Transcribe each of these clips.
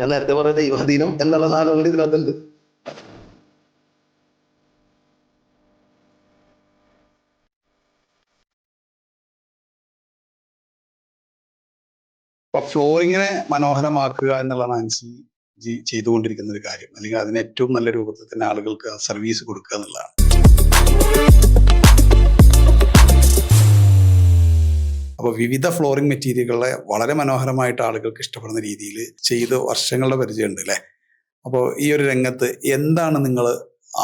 ഞാൻ നേരത്തെ പറഞ്ഞ ദൈവാധീനം എന്നുള്ള സാധനം കൂടി ഇതിനകത്തുണ്ട്. അപ്പൊ ഫ്ലോറിങ്ങിനെ മനോഹരമാക്കുക എന്നുള്ളതാണ് ആൻസി ജി ചെയ്തുകൊണ്ടിരിക്കുന്ന ഒരു കാര്യം. അല്ലെങ്കിൽ അതിന് ഏറ്റവും നല്ല രൂപത്തിൽ തന്നെ ആളുകൾക്ക് സർവീസ് കൊടുക്കുക എന്നുള്ളതാണ്. അപ്പോൾ വിവിധ ഫ്ലോറിംഗ് മെറ്റീരിയലുകളെ വളരെ മനോഹരമായിട്ട് ആളുകൾക്ക് ഇഷ്ടപ്പെടുന്ന രീതിയിൽ ചെയ്ത് വർഷങ്ങളുടെ പരിചയമുണ്ട് അല്ലേ? അപ്പോൾ ഈ ഒരു രംഗത്ത് എന്താണ് നിങ്ങൾ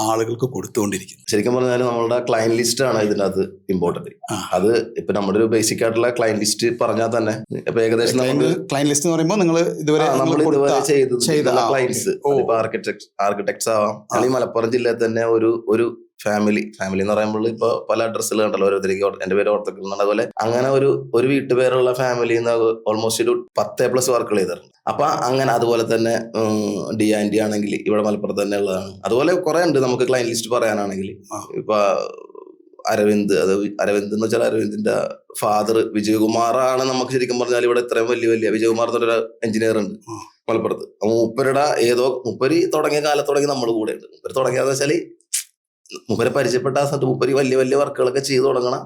ആളുകൾക്ക് കൊടുത്തുകൊണ്ടിരിക്കുന്നത്? ശരിക്കും പറഞ്ഞാൽ നമ്മളുടെ ക്ലയന്റ് ലിസ്റ്റ് ആണ് ഇതിനകത്ത് ഇമ്പോർട്ടന്റ് അത് ഇപ്പൊ നമ്മുടെ ഒരു ബേസിക് ആയിട്ടുള്ള ക്ലയന്റ് ലിസ്റ്റ് പറഞ്ഞാൽ തന്നെ. ഇപ്പൊ ഏകദേശം ക്ലയന്റ് ലിസ്റ്റ് എന്ന് പറയുമ്പോൾ നിങ്ങൾ ഇതുവരെ നമ്മൾ ഇതുവരെ ചെയ്തത് ക്ലയൻസ്. ആർക്കിടെക്ട് ആർക്കിടെക്ട്സ് ആവാം. അല്ലെങ്കിൽ മലപ്പുറം ജില്ലയിൽ തന്നെ ഒരു ഒരു ഫാമിലി ഫാമിലി എന്ന് പറയുമ്പോൾ ഇപ്പൊ പല അഡ്രസ്സിൽ കണ്ടല്ലോ ഓരോരുത്തർക്ക് എന്റെ എന്റെ പേര് ഓർത്തക്കുന്നുണ്ട് അതുപോലെ അങ്ങനെ ഒരു ഒരു വീട്ടുപേരുള്ള ഫാമിലി എന്ന് ഓൾമോസ്റ്റ് ഒരു പത്ത് പ്ലസ് വർക്കുകൾ ചെയ്തിട്ടുണ്ട്. അപ്പൊ അങ്ങനെ അതുപോലെ തന്നെ ഡി ആൻഡി ആണെങ്കിൽ ഇവിടെ മലപ്പുറത്ത് തന്നെ ഉള്ളതാണ്. അതുപോലെ കുറെ ഉണ്ട് നമുക്ക് ക്ലൈന്റ് ലിസ്റ്റ് പറയാനാണെങ്കിൽ. ഇപ്പൊ അരവിന്ദ് അത് അരവിന്ദ് എന്ന് വെച്ചാൽ അരവിന്ദിന്റെ ഫാദർ വിജയകുമാറാണ് നമുക്ക് ശരിക്കും പറഞ്ഞാൽ ഇവിടെ ഇത്രയും വലിയ വലിയ വിജയകുമാർ എന്നൊരു എഞ്ചിനീയർ ഉണ്ട് മലപ്പുറത്ത്. മൂപ്പരുടെ ഏതോ മുപ്പരി തുടങ്ങിയ കാലത്ത് തുടങ്ങി നമ്മൾ കൂടെ ഉണ്ട്. മുപ്പര് തുടങ്ങിയതെന്ന് വെച്ചാൽ മുപ്പരെ പരിചയപ്പെട്ട ആ സ്ഥലത്ത് മൂപ്പര് വലിയ വലിയ വർക്കുകളൊക്കെ ചെയ്തു തുടങ്ങണം.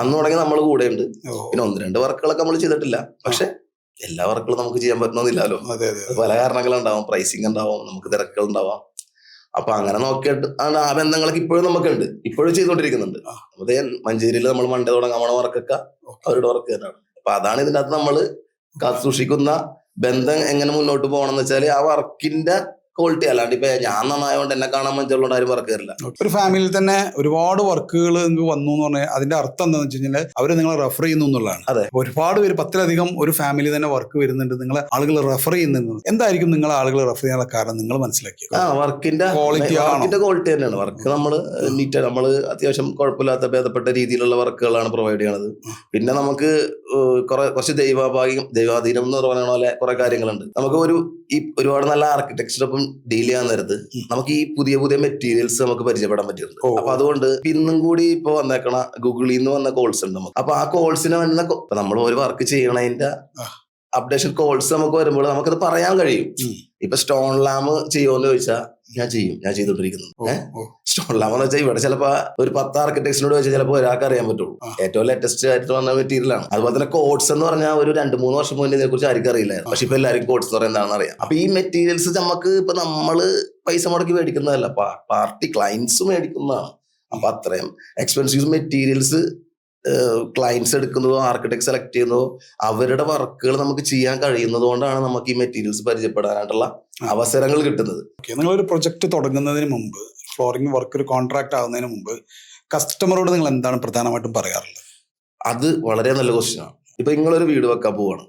അന്ന് തുടങ്ങി നമ്മൾ കൂടെ ഉണ്ട് പിന്നെ ഒന്ന് രണ്ട് വർക്കുകളൊക്കെ നമ്മൾ ചെയ്തിട്ടില്ല. പക്ഷെ എല്ലാ വർക്കുകളും നമുക്ക് ചെയ്യാൻ പറ്റണമെന്നില്ലല്ലോ. പല കാരണങ്ങളുണ്ടാവും. പ്രൈസിങ് ഉണ്ടാവും. നമുക്ക് തിരക്കുകൾ ഉണ്ടാവാം അപ്പൊ അങ്ങനെ നോക്കിയിട്ട് ആണ് ആ ബന്ധങ്ങളൊക്കെ ഇപ്പോഴും നമുക്കുണ്ട്. ഇപ്പോഴും ചെയ്തുകൊണ്ടിരിക്കുന്നുണ്ട്. അതേ മഞ്ചേരിയിൽ നമ്മൾ മണ്ടേ തുടങ്ങാൻ പോണ വർക്കൊക്കെ അവരുടെ വർക്ക് തന്നെയാണ്. അപ്പൊ അതാണ് ഇതിനകത്ത് നമ്മൾ കാത്തു സൂക്ഷിക്കുന്ന ബന്ധം എങ്ങനെ മുന്നോട്ട് പോകണം എന്ന് വെച്ചാൽ ആ വർക്കിന്റെ ക്വാളിറ്റി അല്ലാണ്ട് ഇപ്പൊ ഞാൻ നന്നായതുകൊണ്ട് എന്നെ കാണാൻ മഞ്ചുള്ളതുകൊണ്ട് ആരും വർക്ക് തരില്ല ഒരു ഫാമിലിയിൽ തന്നെ ഒരുപാട് വർക്കുകൾ നിങ്ങൾക്ക് വന്നു എന്ന് പറഞ്ഞാൽ അതിന്റെ അർത്ഥം എന്താണെന്ന് വെച്ച് കഴിഞ്ഞാൽ അവർ നിങ്ങളെ റെഫർ ചെയ്യുന്നു എന്നുള്ളതാണ്. അതെ. ഒരുപാട് പേര് പത്തിലധികം ഒരു ഫാമിലി തന്നെ വർക്ക് വരുന്നുണ്ട്. നിങ്ങളെ ആളുകൾ റെഫർ ചെയ്യുന്നുണ്ട്. എന്തായിരിക്കും നിങ്ങളെ ആളുകൾ റെഫർ ചെയ്യാനുള്ള കാരണം നിങ്ങൾ മനസ്സിലാക്കിയത് ആ വർക്കിന്റെ ക്വാളിറ്റി? വർക്കിന്റെ ക്വാളിറ്റി തന്നെയാണ്. വർക്ക് നമ്മൾ നീറ്റ് നമ്മൾ അത്യാവശ്യം കുഴപ്പമില്ലാത്ത ഭേദപ്പെട്ട രീതിയിലുള്ള വർക്കുകളാണ് പ്രൊവൈഡ് ചെയ്യണത്. പിന്നെ നമുക്ക് കുറെ കുറച്ച് ദൈവഭാഗ്യം ദൈവാധീനം എന്ന് പറയുന്ന പോലെ കുറെ കാര്യങ്ങളുണ്ട്. നമുക്ക് ഒരു ഈ ഒരുപാട് നല്ല ആർക്കിടെക്ചറൊപ്പം ഡീൽ ചെയ്യാൻ നേരത്ത് നമുക്ക് ഈ പുതിയ പുതിയ മെറ്റീരിയൽസ് നമുക്ക് പരിചയപ്പെടാൻ പറ്റുന്നുണ്ട്. അപ്പൊ അതുകൊണ്ട് ഇന്നും കൂടി ഇപ്പൊ വന്നേക്കണ ഗൂഗിളിൽ നിന്ന് വന്ന കോൾസ് ഉണ്ട് നമുക്ക് അപ്പൊ ആ കോൾസിന് വന്ന നമ്മൾ ഒരു വർക്ക് ചെയ്യണതിന്റെ. അപ്ഡേഷൻ കോൾസ് നമുക്ക് വരുമ്പോൾ നമുക്കത് പറയാൻ കഴിയും. ഇപ്പൊ സ്റ്റോൺ ലാം ചെയ്യുമെന്ന് ചോദിച്ചാൽ ഞാൻ ചെയ്യും ഞാൻ ചെയ്തോണ്ടിരിക്കുന്നു ഓ, ഏഹ് ഓ, സ്റ്റോൺ ലാം എന്ന് വെച്ചാൽ ഇവിടെ ചിലപ്പോ ഒരു പത്ത് ആർക്കിടെക്ട്സിനോട് ചോദിച്ചാൽ ചിലപ്പോൾ ഒരാൾക്ക് അറിയാൻ പറ്റുള്ളൂ. ഏറ്റവും ലേറ്റസ്റ്റ് ആയിട്ട് വന്ന മെറ്റീരിയൽ ആണ്. അതുപോലെ തന്നെ കോഡ്സ് എന്ന് പറഞ്ഞാൽ ഒരു രണ്ട് മൂന്ന് വർഷം മുന്നേ ഇതിനെ കുറിച്ച് ആർക്കും അറിയില്ലായിരുന്നു. പക്ഷെ ഇപ്പൊ എല്ലാവരും കോഡ്സ് എന്ന് പറയുന്നത് എന്താണെന്ന് അറിയാം. അപ്പൊ ഈ മെറ്റീരിയൽസ് നമുക്ക് ഇപ്പൊ നമ്മൾ പൈസ മുടക്കി മേടിക്കുന്നതല്ല പാർട്ടി ക്ലയൻസ് മേടിക്കുന്നതാണ്. അപ്പൊ അത്രയും എക്സ്പെൻസീവ് മെറ്റീരിയൽസ് ക്ലയൻസ് എടുക്കുന്നതോ ആർക്കിടെക്ട് സെലക്ട് ചെയ്യുന്നതോ അവരുടെ വർക്കുകൾ നമുക്ക് ചെയ്യാൻ കഴിയുന്നത് കൊണ്ടാണ് നമുക്ക് ഈ മെറ്റീരിയൽസ് പരിചയപ്പെടാനായിട്ടുള്ള അവസരങ്ങൾ കിട്ടുന്നത്. നിങ്ങൾ ഒരു പ്രൊജക്ട് തുടങ്ങുന്നതിന് മുമ്പ് ഫ്ലോറിംഗ് വർക്ക് ഒരു കോൺട്രാക്ട് ആവുന്നതിന് മുമ്പ് കസ്റ്റമറോട് നിങ്ങൾ എന്താണ് പ്രധാനമായിട്ടും പറയാറുള്ളത്? അത് വളരെ നല്ല ക്വസ്റ്റ്യൻ ആണ്. ഇപ്പൊ നിങ്ങളൊരു വീട് വെക്കാൻ പോവാണ്.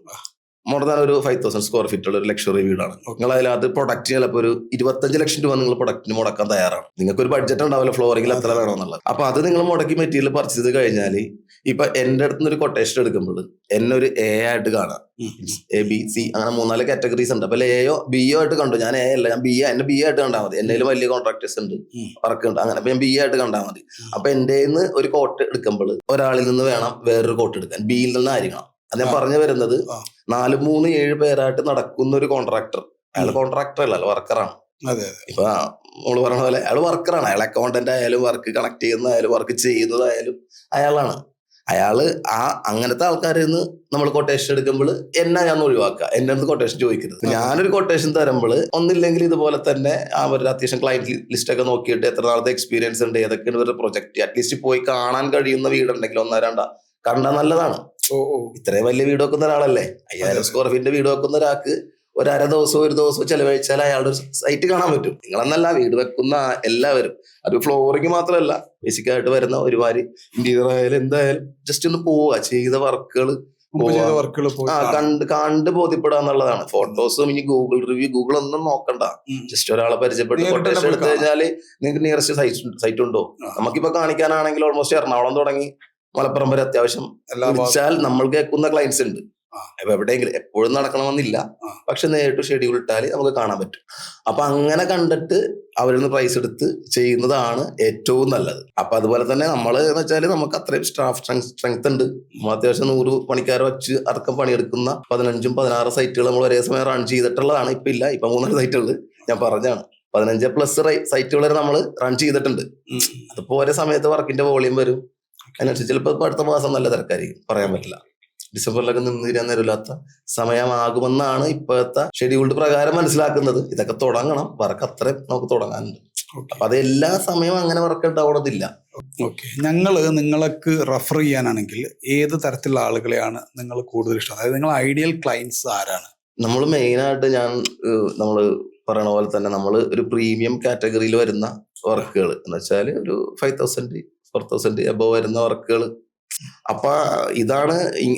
മോർ ദാൻ ഒരു ഫൈവ് തൗസൻഡ് സ്ക്വയർ ഫീറ്റ് ഉള്ള ഒരു ലക്ഷറി വീടാണ്. നിങ്ങൾ അതിനകത്ത് പ്രൊഡക്റ്റ് ചിലപ്പോൾ ഒരു ഇരുപത്തഞ്ച് ലക്ഷം രൂപ നിങ്ങൾ പ്രൊഡക്റ്റിന് മുടക്കാൻ തയ്യാറാണ്. നിങ്ങൾക്ക് ഒരു ബഡ്ജറ്റ് ഉണ്ടാവില്ല ഫ്ലോറിംഗിൽ എത്ര വേണമെന്നുള്ളത് അപ്പൊ അത് നിങ്ങൾ മുടക്കി മെറ്റീരിയൽ പർച്ചേസ് ചെയ്ത് കഴിഞ്ഞാൽ ഇപ്പൊ എന്റെ അടുത്ത് നിന്ന് ഒരു കൊട്ടേഷൻ എടുക്കുമ്പോൾ എന്നെ ഒരു എ ആയിട്ട് കാണാം. എ ബി സി അങ്ങനെ മൂന്നാൽ കാറ്റഗറീസ് ഉണ്ട്. അപ്പൊ എയോ ബിയോ ആയിട്ട് കണ്ടു? ഞാൻ എ അല്ല ഞാൻ ബി എന്നെ ബി ആയിട്ട് കണ്ടാൽ മതി. എന്റെ വലിയ കോൺട്രാക്ടേഴ്സ് ഉണ്ട്. വർക്ക് ഉണ്ട്. അങ്ങനെ അപ്പൊ ഞാൻ ബി ആയിട്ട് കണ്ടാൽ മതി. അപ്പൊ എന്റെ ഒരു കോട്ട് എടുക്കുമ്പോൾ ഒരാളിൽ നിന്ന് വേണം വേറൊരു കോട്ട് എടുക്കാൻ. ബിയിൽ നിന്ന് ആയിരിക്കണം അത് ഞാൻ പറഞ്ഞു വരുന്നത്. നാല് മൂന്ന് ഏഴ് പേരായിട്ട് നടക്കുന്ന ഒരു കോൺട്രാക്ടർ അയാൾ. കോൺട്രാക്ടർ അല്ല വർക്കറാണ് ഇപ്പൊ നമ്മൾ പറഞ്ഞ പോലെ അയാൾ വർക്കറാണ് അയാൾ അക്കൗണ്ടന്റ് ആയാലും വർക്ക് കണക്ട് ചെയ്യുന്നതായാലും വർക്ക് ചെയ്യുന്നതായാലും അയാളാണ്. അയാൾ ആ അങ്ങനത്തെ ആൾക്കാരിൽ നിന്ന് നമ്മൾ കൊട്ടേഷൻ എടുക്കുമ്പോൾ എന്നാ ഞാൻ ഒഴിവാക്കുക. എന്റെ അടുത്ത് കൊട്ടേഷൻ ചോദിക്കരുത്. ഞാനൊരു കൊട്ടേഷൻ തരുമ്പോൾ ഒന്നില്ലെങ്കിൽ ഇതുപോലെ തന്നെ അവരുടെ അത്യാവശ്യം ക്ലയന്റ് ലിസ്റ്റ് ഒക്കെ നോക്കിയിട്ട് എത്ര നാളത്തെ എക്സ്പീരിയൻസ് ഉണ്ട് ഏതൊക്കെയാണ് ഇവരുടെ പ്രൊജക്ട് അറ്റ്ലീസ്റ്റ് പോയി കാണാൻ കഴിയുന്ന വീടുണ്ടെങ്കിൽ ഒന്നാ രണ്ടാ കണ്ടാൽ നല്ലതാണ്. ഇത്രയും വലിയ വീട് വെക്കുന്ന ഒരാളല്ലേ? അയ്യായിരം. സ്ക്വയർ ഫീറ്റിന്റെ വീട് വെക്കുന്ന ഒരാൾക്ക് ഒരു അര ദിവസവും ഒരു ദിവസവും ചെലവഴിച്ചാൽ അയാളുടെ ഒരു സൈറ്റ് കാണാൻ പറ്റും. നിങ്ങളെന്നല്ല വീട് വെക്കുന്ന എല്ലാവരും. അത് ഫ്ലോറിങ് മാത്രമല്ല ബേസിക്കായിട്ട് വരുന്ന ഒരുപാട് ഇന്റീരിയർ ആയാലും എന്തായാലും ജസ്റ്റ് ഒന്ന് പോവുക ചെയ്ത വർക്കുകൾ ആ. കണ്ട് കണ്ട് ബോധ്യപ്പെടുക എന്നുള്ളതാണ്. ഫോട്ടോസും ഇനി ഗൂഗിൾ റിവ്യൂ ഗൂഗിൾ ഒന്നും നോക്കണ്ട. ജസ്റ്റ് ഒരാളെ പരിചയപ്പെട്ട് കൊട്ടേഷൻ എടുത്തു കഴിഞ്ഞാൽ നിങ്ങൾക്ക് നിയറസ്റ്റ് സൈറ്റ് സൈറ്റ് ഉണ്ടോ. നമുക്കിപ്പോ കാണിക്കാനാണെങ്കിൽ ഓൾമോസ്റ്റ് എറണാകുളം തുടങ്ങി. മലപ്പുറം വരെ അത്യാവശ്യം എല്ലാ വിളിച്ചാൽ നമ്മൾ കേൾക്കുന്ന ക്ലയൻസ് ഉണ്ട്. അപ്പൊ എവിടെയെങ്കിലും എപ്പോഴും നടക്കണമെന്നില്ല. പക്ഷെ നേരിട്ട് ഷെഡ്യൂൾ ഇട്ടാൽ നമുക്ക് കാണാൻ പറ്റും. അപ്പൊ അങ്ങനെ കണ്ടിട്ട് അവരിൽ നിന്ന് പ്രൈസ് എടുത്ത് ചെയ്യുന്നതാണ് ഏറ്റവും നല്ലത്. അപ്പൊ അതുപോലെ തന്നെ നമ്മൾ എന്ന് വെച്ചാൽ നമുക്ക് അത്രയും സ്റ്റാഫ് സ്ട്രെങ്ത് ഉണ്ട്. നമ്മൾ അത്യാവശ്യം നൂറ് പണിക്കാരെ വെച്ച് അടക്കം പണിയെടുക്കുന്ന പതിനഞ്ചും പതിനാറ് സൈറ്റുകൾ നമ്മൾ ഒരേ സമയം റൺ ചെയ്തിട്ടുള്ളതാണ്. ഇപ്പൊ ഇല്ല ഇപ്പൊ മൂന്നാൽ സൈറ്റുകൾ ഞാൻ പറഞ്ഞാണ് പതിനഞ്ച് പ്ലസ് സൈറ്റുകൾ വരെ നമ്മൾ റൺ ചെയ്തിട്ടുണ്ട്. അതിപ്പോ ഒരേ സമയത്ത് വർക്കിന്റെ വോളിയം വരും. അതിനനുസരിച്ച് ചിലപ്പോൾ ഇപ്പൊ അടുത്ത മാസം നല്ല തിരക്കായിരിക്കും. പറയാൻ പറ്റില്ല. ഡിസംബറിലൊക്കെ നിന്ന് തീരാൻ നേരമില്ലാത്ത സമയമാകുമെന്നാണ് ഇപ്പോഴത്തെ ഷെഡ്യൂൾഡ് പ്രകാരം മനസ്സിലാക്കുന്നത്. ഇതൊക്കെ തുടങ്ങണം. വർക്ക് അത്രയും നമുക്ക് തുടങ്ങാനുണ്ട്. അപ്പൊ അത് എല്ലാ സമയവും അങ്ങനെ വർക്ക് ഉണ്ടാവണതില്ല. ഓക്കെ ഞങ്ങൾ നിങ്ങൾക്ക് റെഫർ ചെയ്യാനാണെങ്കിൽ ഏത് തരത്തിലുള്ള ആളുകളെയാണ് നിങ്ങൾ കൂടുതൽ ഇഷ്ടം? അതായത് നിങ്ങൾ ഐഡിയൽ ക്ലയൻസ് ആരാണ്? നമ്മൾ മെയിൻ ആയിട്ട് ഞാൻ നമ്മൾ പറയണ പോലെ തന്നെ നമ്മൾ ഒരു പ്രീമിയം കാറ്റഗറിയിൽ വരുന്ന വർക്കുകൾ എന്ന് വെച്ചാൽ ഒരു five thousand four thousand above വരുന്ന വർക്കുകൾ അപ്പൊ ഇതാണ്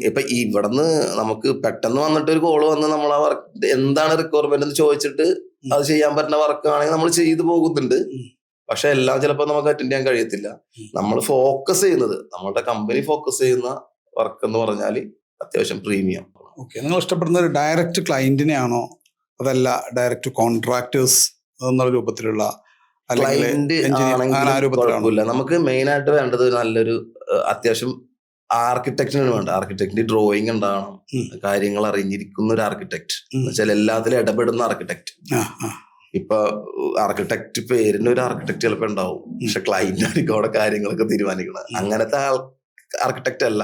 ഇപ്പൊ ഇവിടുന്ന് നമുക്ക് പെട്ടെന്ന് വന്നിട്ട് ഒരു കോൾ വന്ന് നമ്മൾ ആ വർക്ക് എന്താണ് റിക്വയർമെന്റ് എന്ന് ചോദിച്ചിട്ട് അത് ചെയ്യാൻ പറ്റുന്ന വർക്ക് ആണെങ്കിൽ നമ്മൾ ചെയ്തു പോകുന്നുണ്ട്. പക്ഷെ എല്ലാം ചിലപ്പോൾ നമുക്ക് അറ്റൻഡ് ചെയ്യാൻ കഴിയത്തില്ല. നമ്മൾ ഫോക്കസ് ചെയ്യുന്നത് നമ്മളുടെ കമ്പനി ഫോക്കസ് ചെയ്യുന്ന വർക്ക് എന്ന് പറഞ്ഞാൽ അത്യാവശ്യം പ്രീമിയം ഓക്കെ നിങ്ങൾ ഇഷ്ടപ്പെടുന്ന ഒരു ഡയറക്റ്റ് ക്ലയന്റിനെ ആണോ അതല്ല ഡയറക്റ്റ് കോൺട്രാക്ടേഴ്സ് എന്നുള്ള രൂപത്തിലുള്ള ക്ലയന്റ്? കുഴപ്പമില്ല. നമുക്ക് മെയിൻ ആയിട്ട് വേണ്ടത് നല്ലൊരു അത്യാവശ്യം ആർക്കിടെക്റ്റിനാണ് വേണ്ട. ആർക്കിടെക്റ്റിന്റെ ഡ്രോയിങ് ഉണ്ടാവണം. കാര്യങ്ങൾ അറിഞ്ഞിരിക്കുന്ന ഒരു ആർക്കിടെക്ട് എന്നുവെച്ചാൽ എന്ന് വെച്ചാൽ എല്ലാത്തിലും ഇടപെടുന്ന ആർക്കിടെക്ട്. ഇപ്പൊ ആർക്കിടെക്ട് പേരിന് ഒരു ആർക്കിടെക്ട് ചിലപ്പോ ഉണ്ടാവും. പക്ഷെ ക്ലൈന്റ് ആയിരിക്കും അവിടെ കാര്യങ്ങളൊക്കെ തീരുമാനിക്കണം അങ്ങനത്തെ ആർക്കിടെക്ട് അല്ല.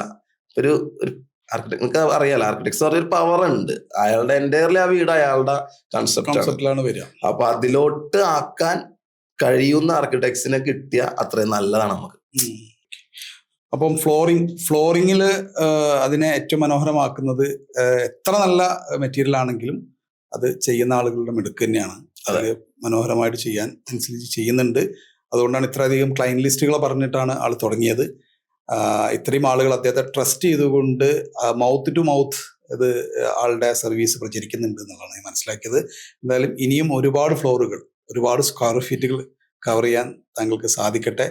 ഒരു ഒരു ആർക്കിടെക്ട് നിങ്ങൾക്ക് അറിയാലോ ആർക്കിടെക്ട്സ് ഒരു പവർ ഉണ്ട്. അയാളുടെ എന്റയർലി ആ വീട് അയാളുടെ കൺസെപ്റ്റാണ് വരിക. അപ്പൊ അതിലോട്ട് ആക്കാൻ കഴിയുന്ന ആർക്കിടെക്ട്സിനെ കിട്ടിയ അത്രയും നല്ലതാണ് നമുക്ക്. അപ്പം ഫ്ലോറിംഗ് ഫ്ലോറിങ്ങിൽ അതിനെ ഏറ്റവും മനോഹരമാക്കുന്നത് എത്ര നല്ല മെറ്റീരിയൽ ആണെങ്കിലും അത് ചെയ്യുന്ന ആളുകളുടെ മിടുക്ക് തന്നെയാണ്. അത്. മനോഹരമായിട്ട് ചെയ്യാൻ അനുസരിച്ച് ചെയ്യുന്നുണ്ട്. അതുകൊണ്ടാണ് ഇത്രയധികം ക്ലൈന്റ് ലിസ്റ്റുകൾ പറഞ്ഞിട്ടാണ് ആൾ തുടങ്ങിയത്. ഇത്രയും ആളുകൾ അദ്ദേഹത്തെ ട്രസ്റ്റ് ചെയ്തുകൊണ്ട് മൗത്ത് ടു മൗത്ത് ഇത് ആളുടെ സർവീസ് പ്രചരിക്കുന്നുണ്ട് എന്നുള്ളതാണ് ഞാൻ മനസ്സിലാക്കിയത്. എന്തായാലും ഇനിയും ഒരുപാട് ഫ്ലോറുകൾ ഒരുപാട് സ്ക്വയർ ഫീറ്റുകൾ കവർ ചെയ്യാൻ താങ്കൾക്ക് സാധിക്കട്ടെ.